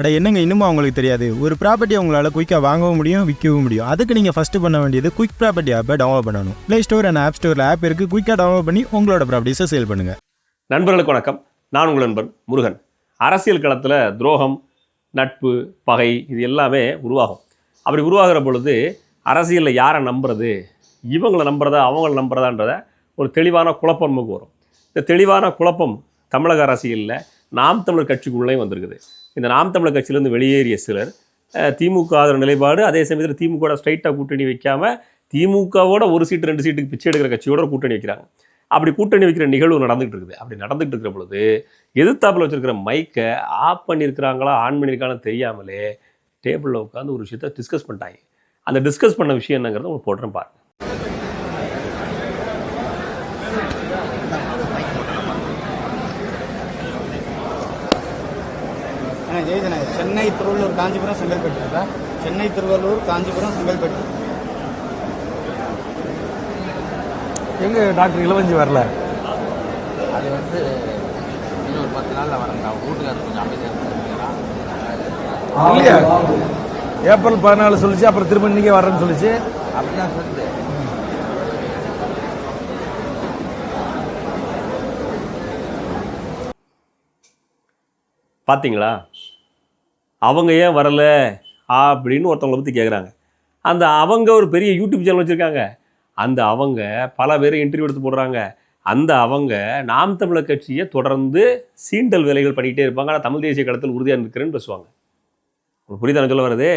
அட என்னங்க இன்னுமா அவங்களுக்கு தெரியாது? ஒரு ப்ராப்பர்ட்டி உங்களால் குயிக்காக வாங்கவும் முடியும் விற்கவும் முடியும். அதுக்கு நீங்கள் ஃபஸ்ட்டு பண்ண வேண்டியது குயிக் ப்ராப்பர்ட்டி ஆப்பை டவுன்லோட் பண்ணணும். ப்ளே ஸ்டோர் அண்ட் ஆப் ஸ்டோரில் ஆப் இருக்குது குயிக்காக டவுன்லோட் பண்ணி உங்களோட ப்ராப்பர்ட்டிஸை சேல் பண்ணுங்கள் நண்பர்களுக்கு வணக்கம். நான் உங்கள் நண்பன் முருகன். அரசியல் களத்தில் துரோகம் நட்பு பகை இது எல்லாமே உருவாகும். அப்படி உருவாகிற பொழுது அரசியலில் யாரை நம்புறது? இவங்களை நம்புறதா அவங்கள நம்புறதான்றத ஒரு தெளிவான குழப்பம் நமக்கு வரும். இந்த தெளிவான குழப்பம் தமிழக அரசியலில் நாம் தமிழர் கட்சிக்குள்ளேயும் வந்திருக்குது. இந்த நாம் தமிழர் கட்சியிலேருந்து வெளியேறிய சிலர் திமுக ஆதரவு நிலைப்பாடு அதே சமயத்தில் திமுக ஸ்ட்ரைட்டாக கூட்டணி வைக்காமல் திமுகவோட ஒரு சீட்டு ரெண்டு சீட்டுக்கு பிச்சை எடுக்கிற கட்சியோட கூட்டணி வைக்கிறாங்க. அப்படி கூட்டணி வைக்கிற நிகழ்வு நடந்துகிட்டு இருக்குது. அப்படி நடந்துகிட்டு இருக்கிற பொழுது எதிர்த்தாப்பில் வச்சுருக்கிற மைக்கை ஆஃப் பண்ணியிருக்கிறாங்களா ஆன் பண்ணியிருக்காங்கன்னு தெரியாமலே டேபிளில் உட்காந்து ஒரு விஷயத்த டிஸ்கஸ் பண்ணிட்டாங்க. அந்த டிஸ்கஸ் பண்ண விஷயம் என்னங்கிறத உங்களுக்கு போடுறேன் பாருங்க. ஜெயதன சென்னை திருவள்ளூர் காஞ்சிபுரம் செங்கல்பட்டு இருக்கா? சென்னை திருவள்ளூர் காஞ்சிபுரம் செங்கல்பட்டு. எங்க டாக்டர் இளவஞ்சி வரல? அது வந்து இன்னும் ஒரு பத்து நாளில் வரேன் நான் வீட்டுக்காரர் கொஞ்சம் அமைதியாக இல்லையா? ஏப்ரல் பதினாலு சொல்லிச்சு அப்புறம் திரும்ப இன்னைக்கே வரேன்னு சொல்லிச்சு. அப்படிதான் சொல்லுது. பார்த்தீங்களா அவங்க ஏன் வரல? அப்படின்னு ஒருத்தவங்களை பற்றி கேட்குறாங்க அந்த அவங்க ஒரு பெரிய யூடியூப் சேனல் வச்சுருக்காங்க. அந்த அவங்க பல பேர் இன்டர்வியூ எடுத்து போடுறாங்க. அந்த அவங்க நாம் தமிழர் கட்சியை தொடர்ந்து சீண்டல் வேலைகள் பண்ணிக்கிட்டே இருப்பாங்க. ஆனால் தமிழ் தேசிய களத்தில் உறுதியாக இருக்கிறேன்னு பேசுவாங்க. உங்களுக்கு புரியுதா சொல்ல வருது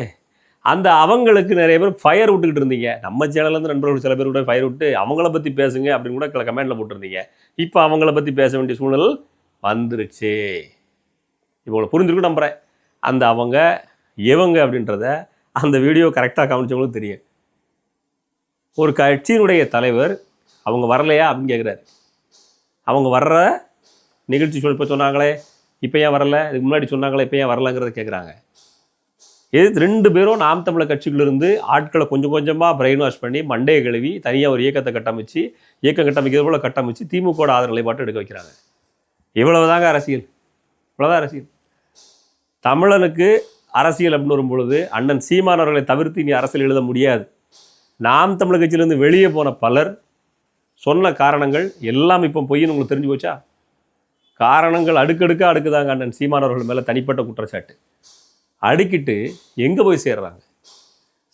அந்த அவங்களுக்கு நிறைய பேர் ஃபயர் விட்டுக்கிட்டு இருந்தீங்க. நம்ம சேனல்லேருந்து நண்பர்கள் சில பேர் கூட ஃபயர் விட்டு அவங்கள பற்றி பேசுங்க அப்படின்னு கூட சில கமெண்ட்டில் போட்டிருந்தீங்க. இப்போ அவங்கள பற்றி பேச வேண்டிய சூழல் வந்துருச்சு. இப்போ உங்களை புரிஞ்சிருக்கும் நம்புகிறேன் அந்த அவங்க எவங்க அப்படின்றத அந்த வீடியோ கரெக்டாக கவனிச்சவங்களுக்கு தெரியும். ஒரு கட்சியினுடைய தலைவர் அவங்க வரலையா அப்படின்னு கேட்குறாரு அவங்க வர்ற நிகழ்ச்சி சொல் இப்போ சொன்னாங்களே இப்போ ஏன் வரல? இதுக்கு முன்னாடி சொன்னாங்களே இப்போ ஏன் வரலங்கிறத கேட்குறாங்க இது ரெண்டு பேரும் நாம் தமிழர் கட்சிகளிலிருந்து ஆட்களை கொஞ்சம் கொஞ்சமாக பிரெயின் வாஷ் பண்ணி மண்டையை கழுவி தனியாக ஒரு இயக்கத்தை கட்டமைச்சு இயக்கம் கட்டமைக்கிறது போல கட்டமைச்சு திமுக ஆதரவு நிலைப்பாட்டை எடுக்க வைக்கிறாங்க. இவ்வளவுதாங்க அரசியல். இவ்வளோதான் அரசியல். தமிழனுக்கு அரசியல் அப்படின்னு வரும்பொழுது அண்ணன் சீமான் அவர்களை தவிர்த்து இனி அரசியல் எழுத முடியாது. நாம் தமிழ் கட்சியிலேருந்து வெளியே போன பலர் சொன்ன காரணங்கள் எல்லாம் இப்போ பொய்ன்னு உங்களுக்கு தெரிஞ்சு போச்சா? காரணங்கள் அடுக்கடுக்காக அடுக்குதாங்க அண்ணன் சீமான் அவர்கள் மேலே தனிப்பட்ட குற்றச்சாட்டு. அடுக்கிட்டு எங்கே போய் சேர்றாங்க?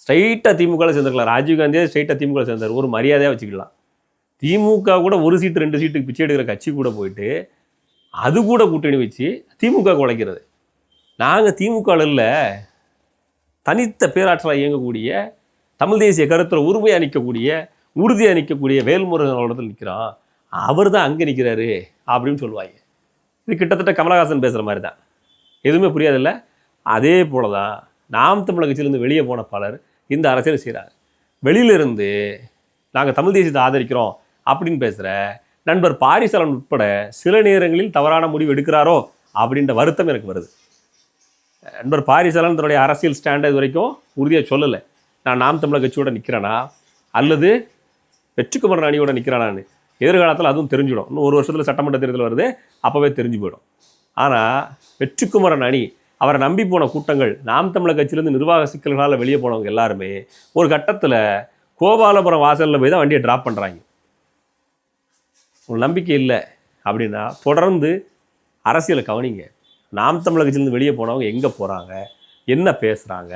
ஸ்ட்ரைட்டாக திமுகவில் சேர்ந்துருக்கலாம். ராஜீவ்காந்தியே ஸ்ட்ரைட்டாக திமுக சேர்ந்தார். ஒரு மரியாதையாக வச்சுக்கலாம். திமுக கூட ஒரு சீட்டு ரெண்டு சீட்டுக்கு பிச்சை எடுக்கிற கட்சி கூட போயிட்டு அது கூட கூட்டணி வச்சு திமுக உழைக்கிறது. நாங்கள் திமுக இல்லை தனித்த பேராற்றலாக இயங்கக்கூடிய தமிழ் தேசிய கருத்தில் உரிமையாக நிற்கக்கூடிய உறுதியாக நிற்கக்கூடிய வேல்முருகன் இடத்துல நிற்கிறான் அவர் தான் அங்கே நிற்கிறாரு அப்படின்னு சொல்லுவாங்க. இது கிட்டத்தட்ட கமலஹாசன் பேசுகிற மாதிரி தான் எதுவுமே புரியாதில்ல. அதே போல தான் நாம் தமிழக கட்சியிலேருந்து வெளியே போன பலர் இந்த அரசியல் செய்கிறாங்க வெளியிலிருந்து நாங்கள் தமிழ் தேசியத்தை ஆதரிக்கிறோம் அப்படின்னு பேசுகிற நண்பர் பாரிசலன் உட்பட சில நேரங்களில் தவறான முடிவு எடுக்கிறாரோ அப்படின்ற வருத்தம் எனக்கு வருது. நண்பர் பாரிசலன் தன்னுடைய அரசியல் ஸ்டாண்டை இது வரைக்கும் உறுதியாக சொல்லலை. நான் நாம் தமிழக கட்சியோட நிற்கிறேனா அல்லது வெற்றிக்குமரன் அணியோட நிற்கிறானான்னு எதிர்காலத்தில் அதுவும் தெரிஞ்சிடும். இன்னும் ஒரு வருஷத்தில் சட்டமன்ற தேர்தல் வருது அப்போவே தெரிஞ்சு போயிடும். ஆனால் வெற்றிக்குமரன் அணி அவரை நம்பி போன கூட்டங்கள் நாம் தமிழக கட்சியிலேருந்து நிர்வாக சிக்கல்களால் வெளியே போனவங்க எல்லாருமே ஒரு கட்டத்தில் கோபாலபுரம் வாசலில் போய் தான் வண்டியை ட்ராப் பண்ணுறாங்க ஒரு நம்பிக்கை இல்லை அப்படின்னா தொடர்ந்து அரசியலை கவனிங்க. நாம் தமிழர் கட்சியிலேருந்து வெளியே போனவங்க எங்கே போகிறாங்க என்ன பேசுகிறாங்க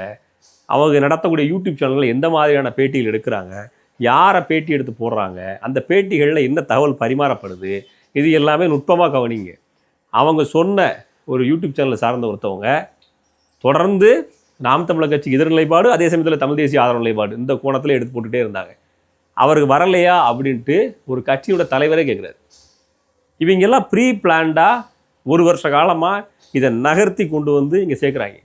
அவங்க நடத்தக்கூடிய யூடியூப் சேனல்கள் எந்த மாதிரியான பேட்டிகள் எடுக்கிறாங்க? யாரை பேட்டி எடுத்து போடுறாங்க? அந்த பேட்டிகளில் என்ன தகவல் பரிமாறப்படுது? இது எல்லாமே நுட்பமாக கவனிங்க. அவங்க சொன்ன ஒரு யூடியூப் சேனலை சார்ந்த ஒருத்தவங்க தொடர்ந்து நாம் தமிழர் கட்சிக்கு எதிர் நிலைப்பாடு அதே சமயத்தில் தமிழ் தேசிய ஆதரவு நிலைப்பாடு இந்த கோணத்தில் எடுத்து போட்டுகிட்டே இருந்தாங்க. அவருக்கு வரலையா அப்படின்ட்டு ஒரு கட்சியோட தலைவரே கேட்குறாரு இவங்க எல்லாம் ப்ரீ பிளான்டாக ஒரு வருஷ காலமாக இதை நகர்த்தி கொண்டு வந்து இங்கே சேர்க்குறாங்க.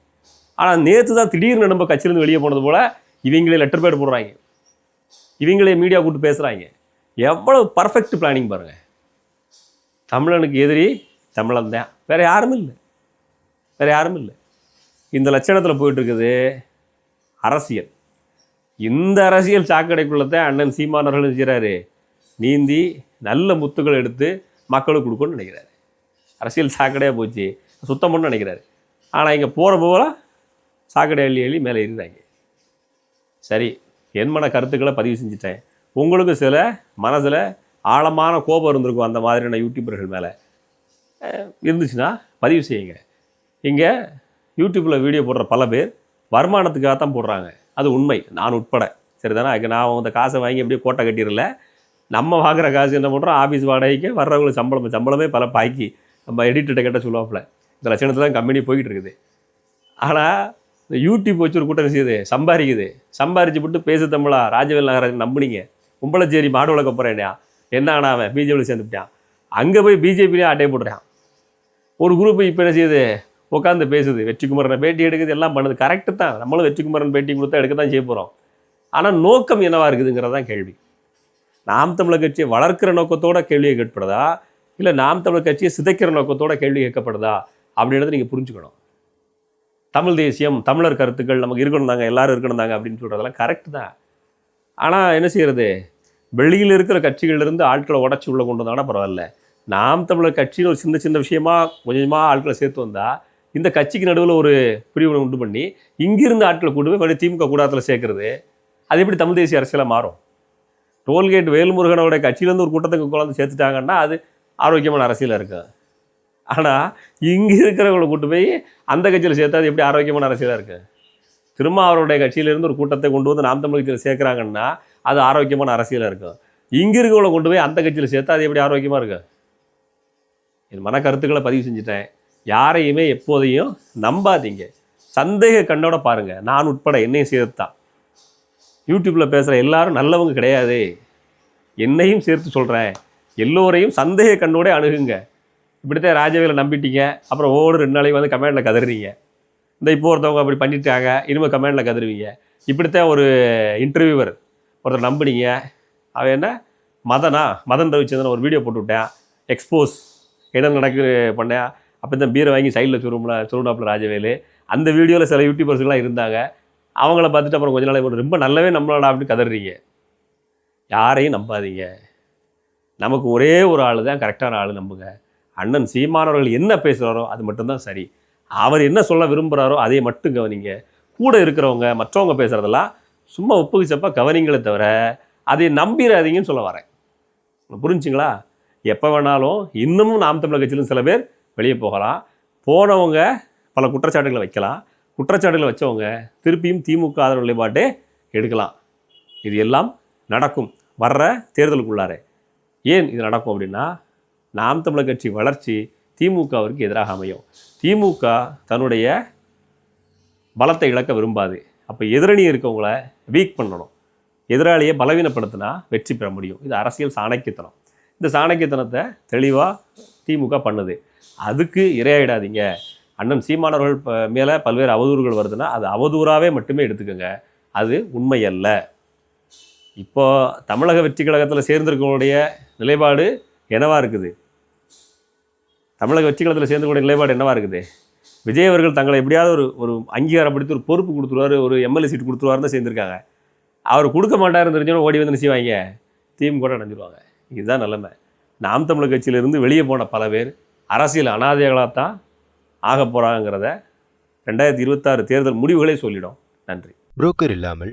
ஆனால் நேற்று தான் திடீர்னு நம்ம கட்சியிலேருந்து வெளியே போனது போல் இவங்களே லெட்டர் பேட் போடுறாங்க. இவங்களே மீடியா கூப்பிட்டு பேசுகிறாங்க எவ்வளோ பர்ஃபெக்ட் பிளானிங் பாருங்கள் தமிழனுக்கு எதிரி தமிழன் தான். வேறு யாரும் இல்லை. வேறு யாரும் இல்லை. இந்த லட்சணத்தில் போயிட்டுருக்குது அரசியல். இந்த அரசியல் சாக்கடைக்குள்ளத்தான் அண்ணன் சீமானவர்கள் செய்கிறாரு நீந்தி நல்ல முத்துக்கள் எடுத்து மக்களுக்கு கொடுக்கணும்னு நினைக்கிறாரு. அரசியல் சாக்கடையாக போச்சு. சுத்தம் பண்ண நினைக்கிறாரு. ஆனால் இங்கே போகிற போகலாம் சாக்கடை அள்ளி அள்ளி மேலே இருந்தாங்க சரி என் மன கருத்துக்களை பதிவு செஞ்சுட்டேன். உங்களுக்கு சில மனசில் ஆழமான கோபம் இருந்திருக்கும் அந்த மாதிரியான யூடியூபர்கள் மேலே. இருந்துச்சுன்னா பதிவு செய்யுங்க. இங்கே யூடியூப்பில் வீடியோ போடுற பல பேர் வருமானத்துக்காக தான் போடுறாங்க. அது உண்மை. நான் உட்பட. சரிதானே? அதுக்கு நான் அந்த காசை வாங்கி அப்படியே கோட்டை கட்டிடல. நம்ம வாங்குற காசு என்ன பண்ணுறோம் ஆஃபீஸ் வாடகைக்கு வர்றவங்களுக்கு சம்பளம். சம்பளமே பல பாக்கி. நம்ம எடிட்டர்கிட்ட கேட்ட சொல்லுவாப்புல. இந்த லட்சணத்தில் தான் கம்பெனி போய்கிட்டு இருக்குது ஆனால் இந்த யூடியூப் வச்சு ஒரு கூட்டம் செய்யுது? சம்பாதிக்குது. சம்பாரிச்சு விட்டு பேசு தமிழா ராஜவேல் நகராஜன் நம்புனீங்க. கும்பலச்சேரி மாடு வளர்க்க போகிறேன்யா என்ன ஆனால் அவன் பிஜேபியில் சேர்ந்துட்டான் அங்கே போய் பிஜேபிலேயே அட்டை போடுறான் ஒரு குரூப் இப்போ என்ன செய்யுது? உட்காந்து பேசுது. வெற்றிக்குமரனை பேட்டி எடுக்குது எல்லாம் பண்ணுது. கரெக்டு தான். நம்மளும் வெற்றிக்குமரன் பேட்டி கொடுத்தா எடுக்க தான் செய்ய போகிறோம் ஆனால் நோக்கம் என்னவாக இருக்குதுங்கிறது தான் கேள்வி. நாம் தமிழர் கட்சியை வளர்க்கிற நோக்கத்தோட கேள்வியை கேட்படுதா இல்லை நாம் தமிழர் கட்சியை சிதைக்கிற நோக்கத்தோட கேள்வி கேட்கப்படுதா? அப்படின்றத நீங்கள் புரிஞ்சுக்கணும். தமிழ் தேசியம் தமிழர் கருத்துக்கள் நமக்கு இருக்கணும் தாங்க எல்லாரும் இருக்கணும் தாங்க அப்படின்னு சொல்கிறதெல்லாம் கரெக்டு தான். ஆனால் என்ன செய்கிறது வெளியில் இருக்கிற கட்சிகள்லேருந்து ஆட்களை உடச்சி உள்ளே கொண்டு வந்தாங்கன்னா பரவாயில்ல. நாம் தமிழர் கட்சின்னு ஒரு சின்ன சின்ன விஷயமா கொஞ்சமாக ஆட்களை சேர்த்து வந்தால் இந்த கட்சிக்கு நடுவில் ஒரு பிரிவினை உண்டு பண்ணி இங்கிருந்து ஆட்களை கொண்டு போய் மறுபடியும் திமுக கூடாரத்தில் சேர்க்குறது அது எப்படி தமிழ் தேசிய அரசியலாக மாறும்? டோல்கேட் வேல்முருகனோட கட்சியிலேருந்து ஒரு கூட்டத்துக்கு குழந்தை சேர்த்துட்டாங்கன்னா அது ஆரோக்கியமான அரசியலாக இருக்கும். ஆனால் இங்கே இருக்கிறவங்களை கூட்டு போய் அந்த கட்சியில் சேர்த்தா அது எப்படி ஆரோக்கியமான அரசியலாக இருக்குது திரும்ப அவருடைய கட்சியிலேருந்து ஒரு கூட்டத்தை கொண்டு வந்து நாம் தமிழ் கட்சியில் சேர்க்குறாங்கன்னா அது ஆரோக்கியமான அரசியலாக இருக்கும் இங்கே இருக்கிறவங்களை கொண்டு போய் அந்த கட்சியில் சேர்த்தா அது எப்படி ஆரோக்கியமாக இருக்குது என் மன கருத்துக்களை பதிவு செஞ்சுட்டேன். யாரையுமே எப்போதையும் நம்பாதீங்க. சந்தேக கண்ணோட பாருங்கள் நான் உட்பட என்னையும் சேர்த்து தான் யூடியூப்பில் பேசுகிற எல்லாரும் நல்லவங்க கிடையாது. என்னையும் சேர்த்து சொல்கிறேன் எல்லோரையும் சந்தேக கண்ணோட அணுகுங்க. இப்படித்தான் ராஜவேலை நம்பிட்டீங்க. அப்புறம் ஓடு ரெண்டு நாளைக்கு வந்து கமெண்டில் கதறீங்க. இந்த இப்போ ஒருத்தவங்க அப்படி பண்ணிட்டாங்க இனிமேல் கமெண்டில் கதறுவீங்க. இப்படித்தான் ஒரு இன்டர்வியூவர் ஒருத்தர் நம்புனீங்க. அவன் என்ன? மதனா? மதன் ரவிச்சந்திரன் ஒரு வீடியோ போட்டு விட்டேன் எக்ஸ்போஸ் என்ன நடக்குது பண்ணேன் அப்போ இந்த பீரை வாங்கி சைடில் சுரும்ல சுருண்டாப்புல ராஜவேலு. அந்த வீடியோவில் சில யூடியூபர்ஸ்லாம் இருந்தாங்க. அவங்கள பார்த்துட்டு அப்புறம் கொஞ்ச நாளைக்கு ரொம்ப நல்லாவே நம்மளோட அப்படின்னு கதறீங்க. யாரையும் நம்பாதீங்க. நமக்கு ஒரே ஒரு ஆள் தான் கரெக்டான ஆள் நம்புங்க. அண்ணன் சீமானவர்கள் என்ன பேசுகிறாரோ அது மட்டும்தான் சரி. அவர் என்ன சொல்ல விரும்புகிறாரோ அதை மட்டும் கவனிங்க. கூட இருக்கிறவங்க மற்றவங்க பேசுகிறதெல்லாம் சும்மா ஒப்புக்கு கவனிங்களே தவிர அதை நம்பிடாதீங்கன்னு சொல்ல வரேன். புரிஞ்சுங்களா? எப்போ வேணாலும் இன்னமும் நாம் தமிழர் கட்சியிலும் சில பேர் வெளியே போகலாம். போனவங்க பல குற்றச்சாட்டுகளை வைக்கலாம். குற்றச்சாட்டுகளை வச்சவங்க திருப்பியும் திமுக ஆதரவு நிலைப்பாட்டே எடுக்கலாம். இது எல்லாம் நடக்கும். வர்ற தேர்தலுக்குள்ளாரே. ஏன் இது நடக்கும் அப்படின்னா நாம் தமிழர் கட்சி வளர்ச்சி திமுகவிற்கு எதிராக அமையும். திமுக தன்னுடைய பலத்தை இழக்க விரும்பாது. அப்போ எதிரணி இருக்கவங்கள வீக் பண்ணணும். எதிராளியை பலவீனப்படுத்தினா வெற்றி பெற முடியும். இது அரசியல் சாணக்கியத்தனம். இந்த சாணக்கியத்தனத்தை தெளிவாக திமுக பண்ணுது. அதுக்கு இரையாயிடாதீங்க. அண்ணன் சீமானவர்கள் மேலே பல்வேறு அவதூறுகள் வருதுன்னா அது அவதூறாகவே மட்டுமே எடுத்துக்கோங்க. அது உண்மை அல்ல இப்போ தமிழக வெற்றி கழகத்தில் சேர்ந்திருக்கவங்களுடைய நிலைப்பாடு என்னவாக இருக்குது? தமிழக வெற்றி சேர்ந்து கூட நிலைப்பாடு என்னவா இருக்குது? விஜய் அவர்கள் தங்களை எப்படியாவது ஒரு ஒரு அங்கீகாரப்படுத்தி ஒரு பொறுப்பு கொடுத்துருவாரு ஒரு எம்எல்ஏ சீட் கொடுத்துருவாருன்னு தான் அவர் கொடுக்க மாட்டாருன்னு தெரிஞ்சோன்னு ஓடி வந்து செய்வாங்க தீம் கூட அடைஞ்சிருவாங்க. இதுதான் நிலைமை. நாம் தமிழர் கட்சியிலிருந்து வெளியே போன பல பேர் அரசியல் அனாதைகளாக தான் ஆக போகிறாங்கிறத ரெண்டாயிரத்தி இருபத்தாறு தேர்தல் முடிவுகளே சொல்லிடும். நன்றி. புரோக்கர் இல்லாமல்